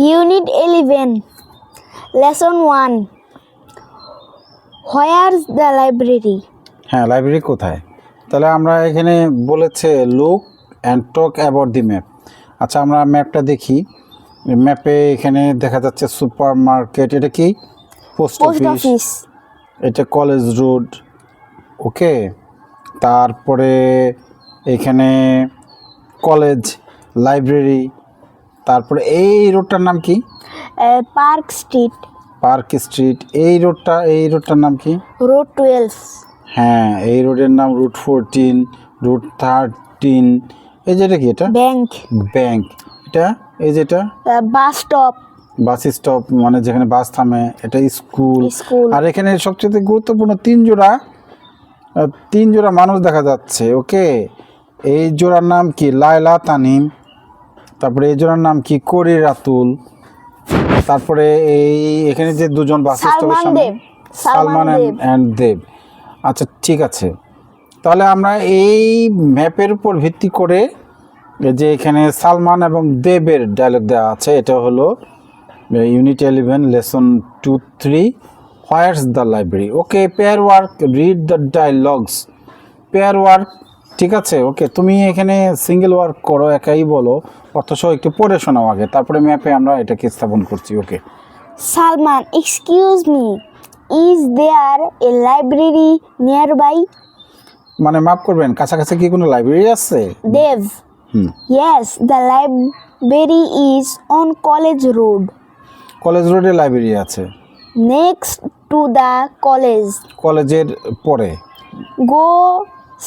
Unit 11, Lesson 1 Where's the library? হ্যাঁ library কোথায়? তাহলে আমরা এখানে বলেছে look and talk about the map. আচ্ছা আমরা ম্যাপটা দেখি। ম্যাপে এখানে দেখা যাচ্ছে সুপার মার্কেট এটা কি? Post office. এটা কলেজ রোড ওকে? তারপরে এখানে কলেজ লাইব্রেরি তারপরে এই রোডটার নাম কি? Park Street. Park Street. এই রোডটা এই রোডটার নাম কি? Road 12, হ্যাঁ এই রোডের নাম রুট ফোরটিন রুট থার্টিন। এই যেটা কি এটা? ব্যাংক। ব্যাংক। এটা? এই যেটা বাস স্টপ। বাস স্টপ মানে যেখানে বাস থামে এটা স্কুল. আর এখানে সবচেয়ে গুরুত্বপূর্ণ তিন জোড়া তিন জোড়া মানুষ দেখা যাচ্ছে ওকে? এই জোড়ার নাম কি? লায়লা তানিম। তারপরে এই জোড়ার নাম কি? করি রাতুল। তারপরে এই এখানে যে দুজন বাস সালমান অ্যান্ড দেব। আচ্ছা ঠিক আছে। তাহলে আমরা এই ম্যাপের উপর ভিত্তি করে যে এখানে সালমান এবং দেবের ডায়লগ দেওয়া আছে এটা হলো unit eleven lesson two three where's the library okay pair work read the dialogues pair work ঠিক আছে ওকে। তুমি এখানে সিঙ্গেল ওয়ার্ক করো একাই বলো। অর্থসহ একটু পড়ে শোনাও আগে। তারপরে ম্যাপে আমরা এটাকে স্থাপন করছি ওকে। Salman, excuse me, is there a library nearby? মানে মাফ করবেন কাছাকাছি কি কোনো লাইব্রেরি আছে? Dev, yes the library is on College Road College রোডে লাইব্রেরি আছে। নেক্সট টু দ্য কলেজ কলেজের পরে। Go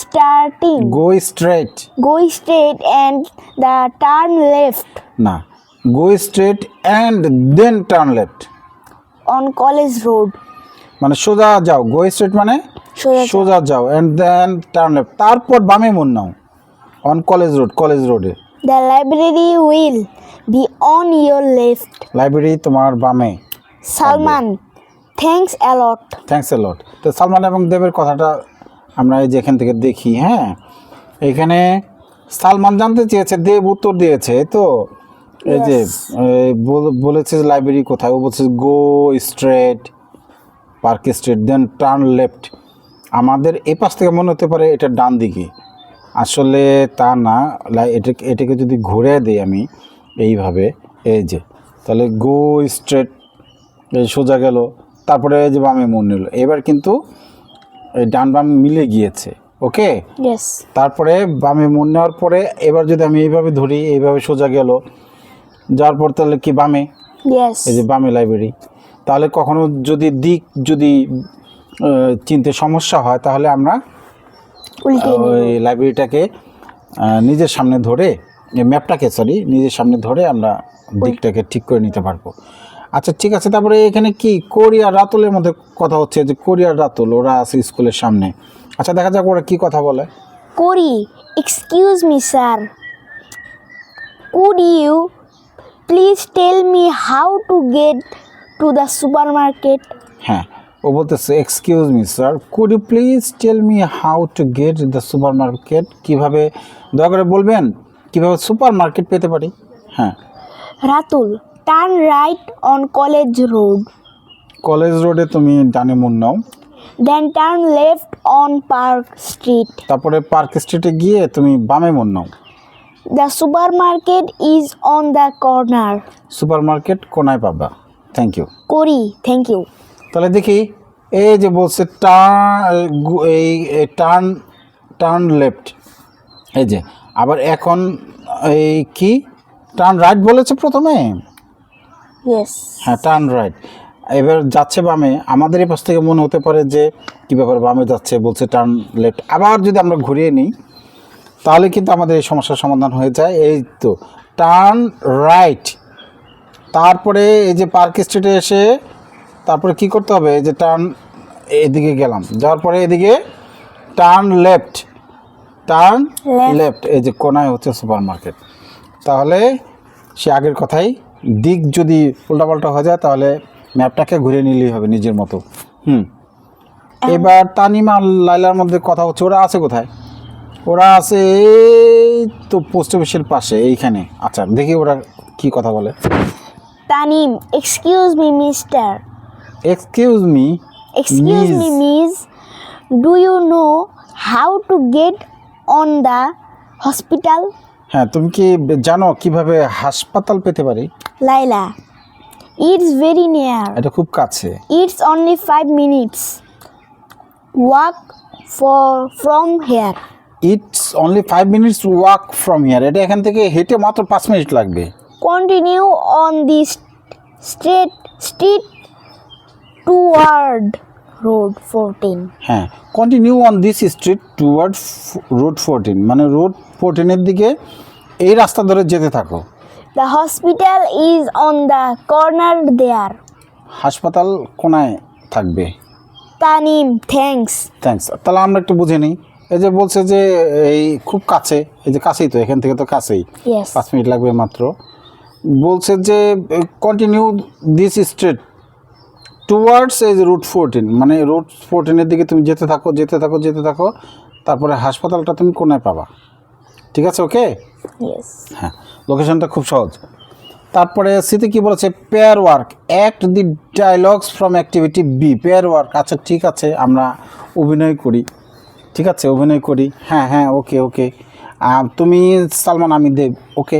starting, go straight go straight and the turn left. না go straight and then turn left on College Road. মানে সোজা যাও go straight মানে সোজা যাও। অ্যান্ড দেন টার্ন লেফট তারপর বামে মন নাও অন কলেজ রোড কলেজ রোডে The library will be on your left. লাইব্রেরি তোমার বামে। Salman, thanks a lot. Thanks a lot তো সালমান এবং দেবের কথাটা আমরা এই যে এখান থেকে দেখি হ্যাঁ? এখানে সালমান জানতে চেয়েছে দেব উত্তর দিয়েছে তো? এই যে বলেছে লাইব্রেরি কোথায়? ও বলছে go straight Park Street then turn left আমাদের এ পাশ থেকে মনে হতে পারে এটা ডান দিকে। আসলে তা না লাই- এটাকে এটাকে যদি ঘুরে দিই আমি এইভাবে এই যে তাহলে গো স্ট্রেট এই সোজা গেল তারপরে এই যে বামে মন নিল। এবার কিন্তু ডান বাম মিলে গিয়েছে ওকে? তারপরে বামে মন নেওয়ার পরে এবার যদি আমি এইভাবে ধরি এইভাবে সোজা গেল যাওয়ার পর তাহলে কি বামে? এই যে বামে লাইব্রেরি তাহলে কখনো যদি দিক যদি চিনতে সমস্যা হয় তাহলে আমরা ওই লাইব্রেরিটাকে নিজের সামনে ধরে ম্যাপটাকে সরি নিজের সামনে ধরে আমরা দিকটাকে ঠিক করে নিতে পারব। আচ্ছা ঠিক আছে তারপরে এখানে কি? কোরিয়া রাতুলের মধ্যে কথা হচ্ছে যে কোরিয়ার রাতুল ওরা আছে স্কুলের সামনে। আচ্ছা দেখা যাক ওরা কি কথা বলে। Kori, excuse me, sir. You please tell me how to get to the supermarket হ্যাঁ ও বলতেছে excuse me sir could you please tell me how to get the supermarket কীভাবে দয়া করে বলবেন? কীভাবে সুপার মার্কেট পেতে পারি? হ্যাঁ। Ratul, turn right on College Road College রোডে তুমি ডানে মন নাও। Then turn left on Park Street তারপরে পার্ক স্ট্রিটে গিয়ে তুমি বামে মন নাও। The supermarket is on the corner supermarket কোনায় পাবা? থ্যাংক ইউ করি থ্যাংক ইউ তাহলে দেখি এই যে বলছে টার্ন এই টার্ন টার্ন লেফট এই যে আবার এখন এই কি? টার্ন রাইট বলেছে প্রথমে. হ্যাঁ টার্ন রাইট এবার যাচ্ছে বামে আমাদের এই পাশ থেকে মনে হতে পারে যে কী ব্যাপার বামে যাচ্ছে বলছে টার্ন লেফট আবার যদি আমরা ঘুরিয়ে নিই তাহলে কিন্তু আমাদের এই সমস্যার সমাধান হয়ে যায়। এই তো টার্ন রাইট তারপরে এই যে পার্ক স্ট্রিটে এসে তারপরে কি করতে হবে? এই যে টার্ন এদিকে গেলাম। যাওয়ার পরে এদিকে টার্ন লেফট টার্ন লেফট এই যে কোনায় হচ্ছে সুপার মার্কেট তাহলে সে আগের কথাই দিক যদি উল্টাপাল্টা হয়ে যায় তাহলে ম্যাপটাকে ঘুরে নিলেই হবে নিজের মতো। হুম। এবার তানিমা আর লাইলার মধ্যে কথা হচ্ছে ওরা আছে কোথায়? ওরা আছে এই তো পোস্ট অফিসের পাশে এইখানে। আচ্ছা দেখি ওরা কি কথা বলে। Tanim, excuse me, mister. Excuse me excuse me miss do you know how to get on on hospital হ্যাঁ তুমি কি জানো কীভাবে হাসপাতাল পেতে পারি? Laila, it's very near. এটা খুব কাছে। It's only five minutes walk for from here. It's only five minutes walk from here. এটা এখান থেকে হেঁটে মাত্র পাঁচ মিনিট লাগবে। Continue on this straight street toward road 14. হ্যাঁ continue on this street toward road fourteen. মানে রোড ফোরটিনের দিকে এই রাস্তা ধরে যেতে থাকো। The hospital is on the corner there. হাসপাতাল কোনায় থাকবে Tanim, thanks. থ্যাঙ্কস তাহলে আমরা একটু বুঝে নিই এই যে বলছে যে এই খুব কাছে এই যে কাছেই তো এখান থেকে তো কাছেই. পাঁচ মিনিট লাগবে মাত্র বলছে যে কন্টিনিউ দিস স্ট্রিট টুয়ার্ডস এই যে রুট ফোরটিন মানে রুট ফোরটিনের দিকে তুমি যেতে থাকো যেতে থাকো যেতে থাকো তারপরে হাসপাতালটা তুমি কোনায় পাবা ঠিক আছে ওকে. হ্যাঁ লোকেশনটা খুব সহজ। তারপরে সিতে কি বলেছে? Pair work act the dialogues from activity B pair work আচ্ছা ঠিক আছে আমরা অভিনয় করি। ঠিক আছে অভিনয় করি। হ্যাঁ হ্যাঁ ওকে ওকে তুমি সালমান আমি Dev okay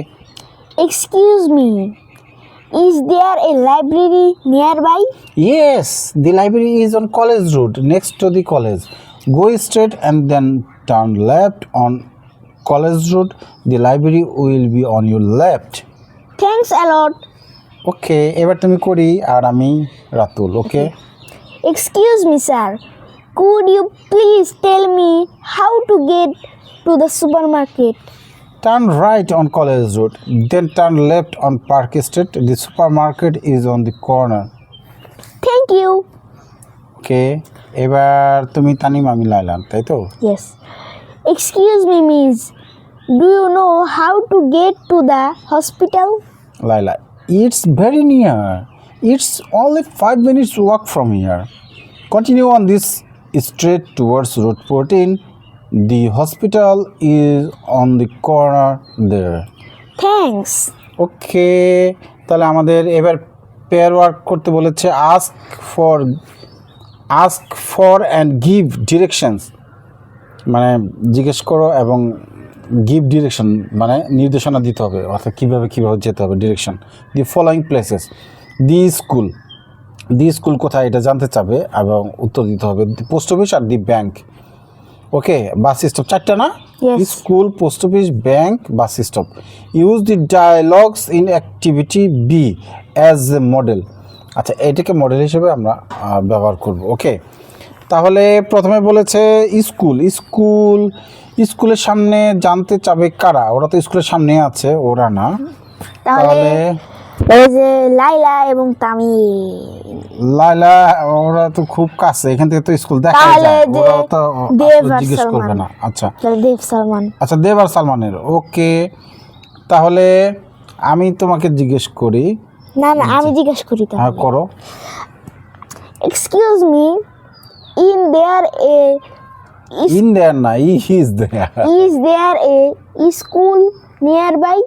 Excuse me. Is there a library nearby? Yes the library is on College Road next to the college go straight and then turn left on College Road the library will be on your left Thanks a okay এবার তুমি করি আর আমি রাতুল ওকে Excuse me, sir. Could you please tell me how to get to the supermarket? Turn right on College Road, then turn left on Park Street. The supermarket is on the corner. Thank you. ওকে এবার তুমি তানিম আমি লাইলাম তাই তো Yes. Excuse me, miss. Do you know how to get to the hospital? Laila it's very near it's only five minutes walk from here continue on this straight towards road fourteen the hospital is on the corner there Thanks. Okay তাহলে আমাদের এবার pair work করতে বলেছে ask for ask for and give directions মানে জিজ্ঞেস করো এবং give direction মানে নির্দেশনা দিতে হবে অর্থাৎ কীভাবে কীভাবে যেতে হবে direction the following places the school the school কোথায় এটা জানতে চাবে এবং উত্তর দিতে হবে। Post office R the bank okay bus stop চারটা না? School post office bank bus stop use the dialogues in activity B as a model আচ্ছা এটাকে মডেল হিসেবে আমরা ব্যবহার করব। ওকে তাহলে প্রথমে বলেছে স্কুল। স্কুল স্কুলের সামনে জানতে চাবে কারা? ওরা তো স্কুলের সামনে আছে ওরা না। তাহলে এই যে লাইলা এবং তামিল। লাইলা ওরা তো খুব কাছে এখান থেকে তো স্কুল দেখা যায়। ওরা তো জিজ্ঞেস করবে না। আচ্ছা। দেব সালমান। আচ্ছা দেব আর সালমানের। ওকে তাহলে আমি তোমাকে জিজ্ঞেস করি। না না আমি জিজ্ঞেস করি হ্যাঁ করো। Excuse me in there a in there না is there is there a school nearby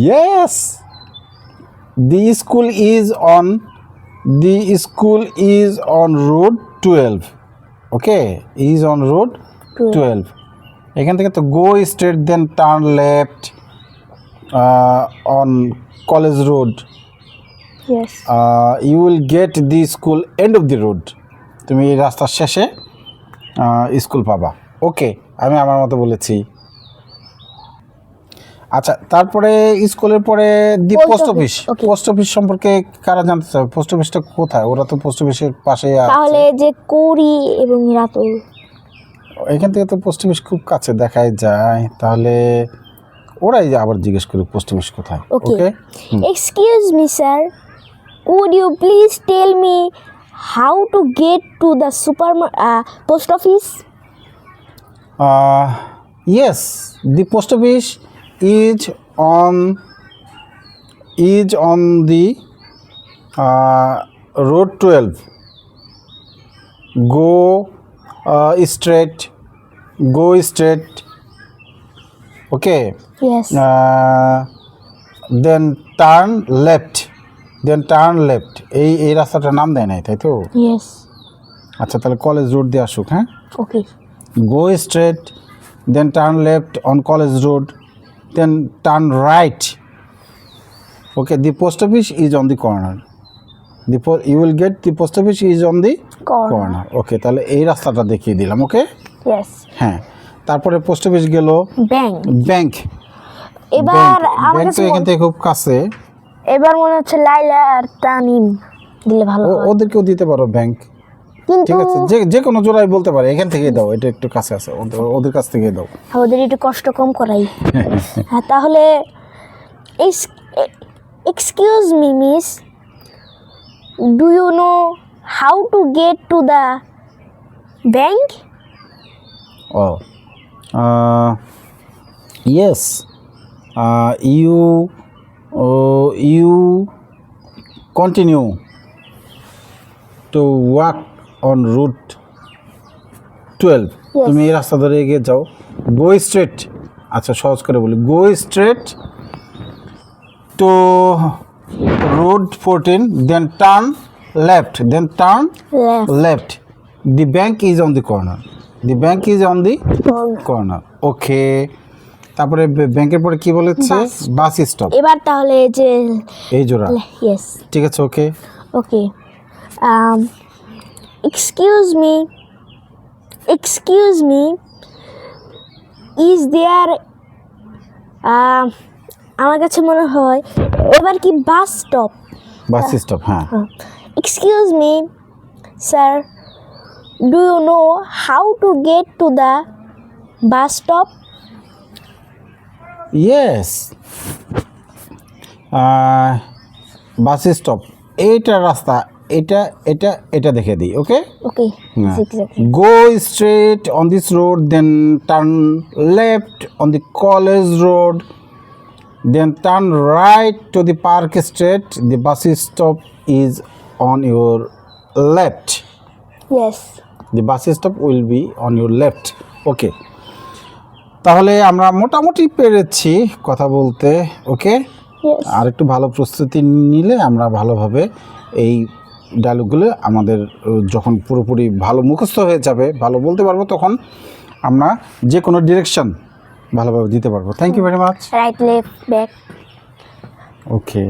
yes the school is on the school is on road twelve okay is on road twelve এখান থেকে তো go straight then turn left on College Road you will get the school end of the road তুমি এই রাস্তার শেষে school পাবা। ওকে আমি আমার মতো বলেছি। আচ্ছা তারপরে স্কুলের পরে the post office post office সম্পর্কে কারা জানতে চাবে পোস্ট অফিসটা কোথায়? ওরা তো পোস্ট অফিসের পাশে তাহলে যে কৌরি এবং রাতুল এখান থেকে তো পোস্ট অফিস খুব কাছে দেখাই যায়। তাহলে ওরাই আবার জিজ্ঞেস করি পোস্ট অফিস কোথায়। Okay excuse me sir would you please tell me how to get to the super uh, post office? Uh, yes, the post office is on is on the uh, road 12 go uh, straight go straight. Okay? Yes. Uh, then turn left. Then turn left এই এই রাস্তাটা নাম দেয় নাই তাই তো? Yes আচ্ছা তাহলে কলেজ রোড দিয়ে আসুক হ্যাঁ? Okay go straight then turn left on College Road then turn right okay the post office is on the corner the you will get the post office is on the corner okay তাহলে এই রাস্তাটা দেখিয়ে দিলাম okay হ্যাঁ তারপরে post office গেল bank bank এবার আমাদের এখান থেকে খুব কাছে। এবার মনে হচ্ছে লাইলা আর তানিম দিলে ভালো ওদেরকেও দিতে পারো ব্যাংক কিন্তু ঠিক আছে যে যে কোনো জোড়াই বলতে পারে এখান থেকেই দাও এটা একটু কাছে আছে ওদের- কাছ থেকেই দাও। ওদের একটু কষ্ট কম করাই। হ্যাঁ তাহলে excuse me miss do you know how to get to the bank O yes yes. Uh, you uh, continue to walk on route 12 Yes. তুমি এই রাস্তা ধরে এগিয়ে যাও গো স্ট্রেট আচ্ছা সহজ করে বলি go straight to road fourteen then turn left then turn left left the bank is on the corner the bank is on the corner okay তারপরে ব্যাংকের পরে কি বলেছে. Bus stop. এবার তাহলে যে এই জোড়া। ইয়েস ঠিক আছে okay okay excuse me excuse me is there আমার কাছে মনে হয় এবার কি বাস স্টপ? বাস স্টপ হ্যাঁ। Excuse me sir do you know how to get to the bus stop yes bus stop এইটা রাস্তা এটা এটা এটা দেখে দিই okay okay Yeah. Exactly go straight on this road then turn left on the college road then turn right to the park street the bus stop is on your left yes the bus stop will be on your left okay তাহলে আমরা মোটামুটি পেরেছি কথা বলতে ওকে? আর একটু ভালো প্রস্তুতি নিলে আমরা ভালোভাবে এই ডায়লগগুলো আমাদের যখন পুরোপুরি ভালো মুখস্থ হয়ে যাবে ভালো বলতে পারব তখন আমরা যে কোনো ডিরেকশন ভালোভাবে দিতে পারব। Thank you very much right left back okay